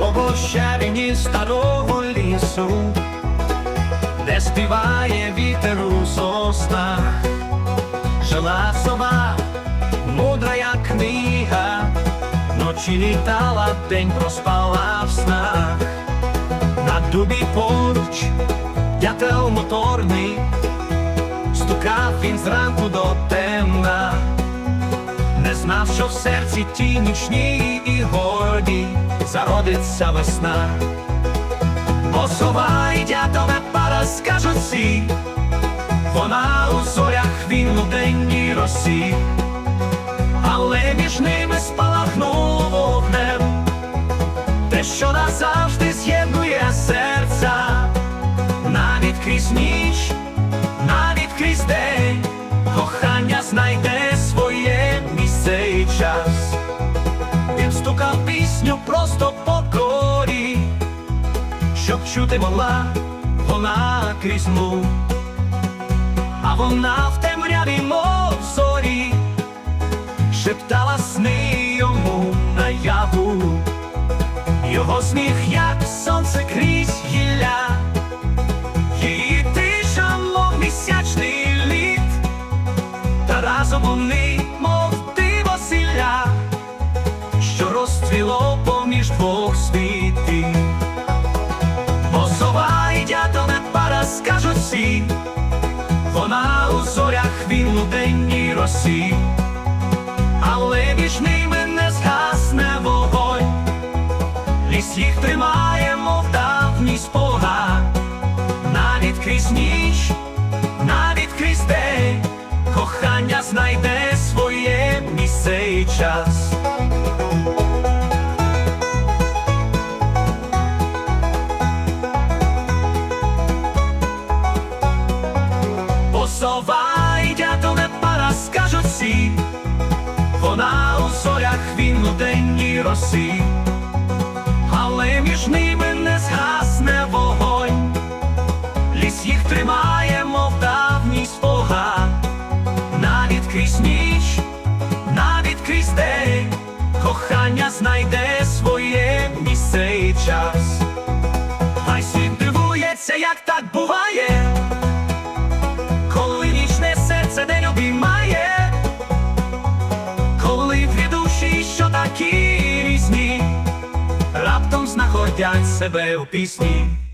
Обощарені старого лісу, де співає вітер у соснах, жила сова, мудра як книга, ночі літала, день проспала в снах, на дубі поруч дятел моторний, стукав він зранку до темна. Не знав, що в серці ті нічні і горді зародиться весна. Бо сова і дятове пара скажуть всі, вона у зорях він у денній росі, але між ними спалахнуло вогнем, те, що назавжди з'єднує серця, навіть крізь ніч, кохання знайде своє місце і час. Він стукав пісню просто по корі, щоб чути могла вона крізь мур. А вона в темряві, мов зорі, шептала сни йому наяву. Його сміх, як сонце крізь вони, мов диво сілля, що розцвіло поміж двох світів. Бо сова і дятеле пара скажуть всі, вона у зорях, він у денній але між ними не згасне вогонь. Ліс їх тримає, мов давній спогад, навіть крізь ніч, і час. Сова і дятеле пара скажуть всі, вона у зорях, він у денній росі але між ними не згасне вогонь, ліс їх тримає, мов давній спогад, навіть крізь ніч, час. Хай світ дивується, як так буває, коли нічне серце день обіймає, коли дві душі, що такі різні раптом знаходять себе у пісні.